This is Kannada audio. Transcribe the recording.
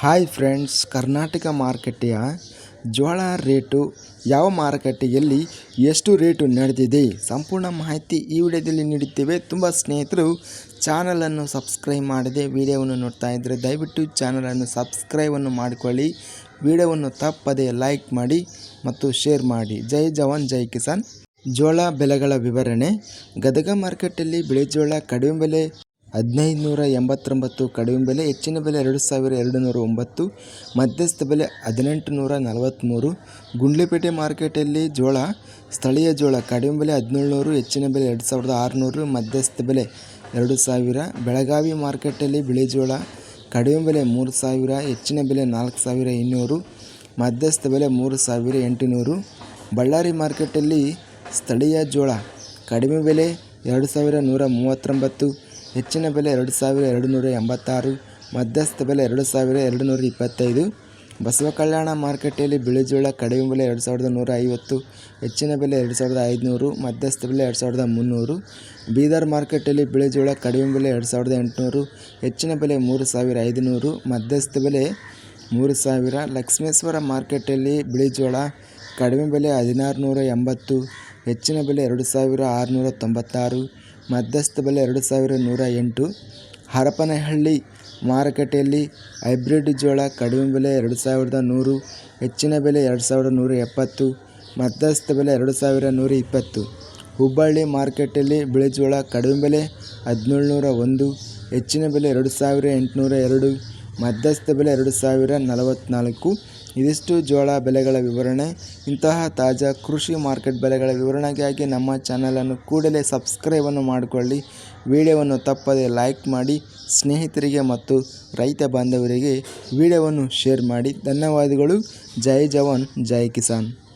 ಹಾಯ್ ಫ್ರೆಂಡ್ಸ್ ಕರ್ನಾಟಕ ಮಾರುಕಟ್ಟೆಯ ಜೋಳ ರೇಟು ಯಾವ ಮಾರುಕಟ್ಟೆಯಲ್ಲಿ ಎಷ್ಟು ರೇಟು ನಡೆದಿದೆ? ಸಂಪೂರ್ಣ ಮಾಹಿತಿ ಈ ವಿಡಿಯೋದಲ್ಲಿ ನೀಡುತ್ತೇವೆ. ತುಂಬ ಸ್ನೇಹಿತರು ಚಾನಲನ್ನು ಸಬ್ಸ್ಕ್ರೈಬ್ ಮಾಡದೆ ವಿಡಿಯೋವನ್ನು ನೋಡ್ತಾ ಇದ್ದರೆ ದಯವಿಟ್ಟು ಚಾನಲನ್ನು ಸಬ್ಸ್ಕ್ರೈಬನ್ನು ಮಾಡಿಕೊಳ್ಳಿ. ವಿಡಿಯೋವನ್ನು ತಪ್ಪದೆ ಲೈಕ್ ಮಾಡಿ ಮತ್ತು ಶೇರ್ ಮಾಡಿ. ಜೈ ಜವಾನ್, ಜೈ ಕಿಸಾನ್. ಜೋಳ ಬೆಲೆಗಳ ವಿವರಣೆ. ಗದಗ ಮಾರ್ಕೆಟಲ್ಲಿ ಬಿಳಿ ಜೋಳ ಕಡಿಮೆ ಬೆಲೆ ಹದಿನೈದು ನೂರ ಎಂಬತ್ತೊಂಬತ್ತು, ಕಡಿಮೆ ಬೆಲೆ, ಹೆಚ್ಚಿನ ಬೆಲೆ ಎರಡು ಸಾವಿರ ಎರಡು ನೂರ ಒಂಬತ್ತು ಮಧ್ಯಸ್ಥ ಬೆಲೆ ಹದಿನೆಂಟು ನೂರ ನಲವತ್ತ್ಮೂರು ಗುಂಡ್ಲಿಪೇಟೆ ಮಾರ್ಕೆಟಲ್ಲಿ ಜೋಳ, ಸ್ಥಳೀಯ ಜೋಳ, ಕಡಿಮೆ ಬೆಲೆ ಹದಿನೇಳು ನೂರು, ಹೆಚ್ಚಿನ ಬೆಲೆ ಎರಡು ಸಾವಿರದ ಆರುನೂರು, ಮಧ್ಯಸ್ಥ ಬೆಲೆ ಎರಡು ಸಾವಿರ, ಬೆಳಗಾವಿ ಮಾರ್ಕೆಟಲ್ಲಿ ಬಿಳಿ ಜೋಳ, ಕಡಿಮೆ ಬೆಲೆ ಮೂರು ಸಾವಿರ, ಹೆಚ್ಚಿನ ಬೆಲೆ ನಾಲ್ಕು ಸಾವಿರ ಇನ್ನೂರು, ಮಧ್ಯಸ್ಥ ಬೆಲೆ ಮೂರು ಸಾವಿರ ಎಂಟುನೂರು, ಬಳ್ಳಾರಿ ಮಾರ್ಕೆಟಲ್ಲಿ ಸ್ಥಳೀಯ ಜೋಳ, ಕಡಿಮೆ ಬೆಲೆ ಎರಡು ಸಾವಿರ ನೂರ ಮೂವತ್ತೊಂಬತ್ತು ಹೆಚ್ಚಿನ ಬೆಲೆ ಎರಡು ಸಾವಿರ ಎರಡು ನೂರ ಎಂಬತ್ತಾರು, ಮಧ್ಯಸ್ಥ ಬೆಲೆ ಎರಡು ಸಾವಿರ ಎರಡು ನೂರ ಇಪ್ಪತ್ತೈದು. ಬಸವ ಕಲ್ಯಾಣ ಬಿಳಿ ಜೋಳ ಕಡಿಮೆ ಬೆಲೆ ಎರಡು ಸಾವಿರದ ನೂರ ಐವತ್ತು, ಹೆಚ್ಚಿನ ಬೆಲೆ ಎರಡು ಸಾವಿರದ ಐದುನೂರು, ಮಧ್ಯಸ್ಥ ಬೆಲೆ ಎರಡು ಸಾವಿರದ ಮುನ್ನೂರು. ಬೀದರ್ ಮಾರ್ಕೆಟಲ್ಲಿ ಬಿಳಿಜೋಳ ಕಡಿಮೆ ಬೆಲೆ ಎರಡು ಸಾವಿರದ ಎಂಟುನೂರು, ಹೆಚ್ಚಿನ ಬೆಲೆ ಮೂರು ಸಾವಿರ ಐದುನೂರು, ಮಧ್ಯಸ್ಥ ಬೆಲೆ ಮೂರು ಸಾವಿರ. ಲಕ್ಷ್ಮೇಶ್ವರ ಮಾರ್ಕೆಟಲ್ಲಿ ಬಿಳಿ ಜೋಳ ಕಡಿಮೆ ಬೆಲೆ ಹದಿನಾರು ನೂರ ಎಂಬತ್ತು, ಹೆಚ್ಚಿನ ಬೆಲೆ ಎರಡು ಸಾವಿರ ಆರುನೂರ ತೊಂಬತ್ತಾರು ಮಧ್ಯಸ್ಥ ಬೆಲೆ ಎರಡು ಸಾವಿರ ನೂರ ಎಂಟು. ಹರಪನಹಳ್ಳಿ ಮಾರುಕಟ್ಟೆಯಲ್ಲಿ ಹೈಬ್ರಿಡ್ ಜೋಳ ಕಡಿಮೆ ಬೆಲೆ ಎರಡು ಸಾವಿರದ ನೂರು, ಹೆಚ್ಚಿನ ಬೆಲೆ ಎರಡು ಸಾವಿರದ ನೂರ ಎಪ್ಪತ್ತು, ಮಧ್ಯಸ್ಥ ಬೆಲೆ ಎರಡು ಸಾವಿರ ನೂರ ಇಪ್ಪತ್ತು. ಹುಬ್ಬಳ್ಳಿ ಮಾರುಕಟ್ಟೆಯಲ್ಲಿ ಬಿಳಿ ಜೋಳ ಕಡಿಮೆ ಬೆಲೆ ಹದಿನೇಳು ನೂರ ಒಂದು, ಹೆಚ್ಚಿನ ಬೆಲೆ ಎರಡು ಸಾವಿರ ಎಂಟುನೂರ ಎರಡು ಮಧ್ಯಸ್ಥ ಬೆಲೆ ಎರಡು ಸಾವಿರ ನಲವತ್ತ್ನಾಲ್ಕು ಇದಿಷ್ಟು ಜೋಳ ಬೆಲೆಗಳ ವಿವರಣೆ. ಇಂತಹ ತಾಜಾ ಕೃಷಿ ಮಾರ್ಕೆಟ್ ಬೆಲೆಗಳ ವಿವರಣೆಗಾಗಿ ನಮ್ಮ ಚಾನಲನ್ನು ಕೂಡಲೇ ಸಬ್ಸ್ಕ್ರೈಬನ್ನು ಮಾಡಿಕೊಳ್ಳಿ. ವಿಡಿಯೋವನ್ನು ತಪ್ಪದೆ ಲೈಕ್ ಮಾಡಿ, ಸ್ನೇಹಿತರಿಗೆ ಮತ್ತು ರೈತ ಬಾಂಧವರಿಗೆ ವಿಡಿಯೋವನ್ನು ಶೇರ್ ಮಾಡಿ. ಧನ್ಯವಾದಗಳು. ಜೈ ಜವಾನ್, ಜೈ ಕಿಸಾನ್.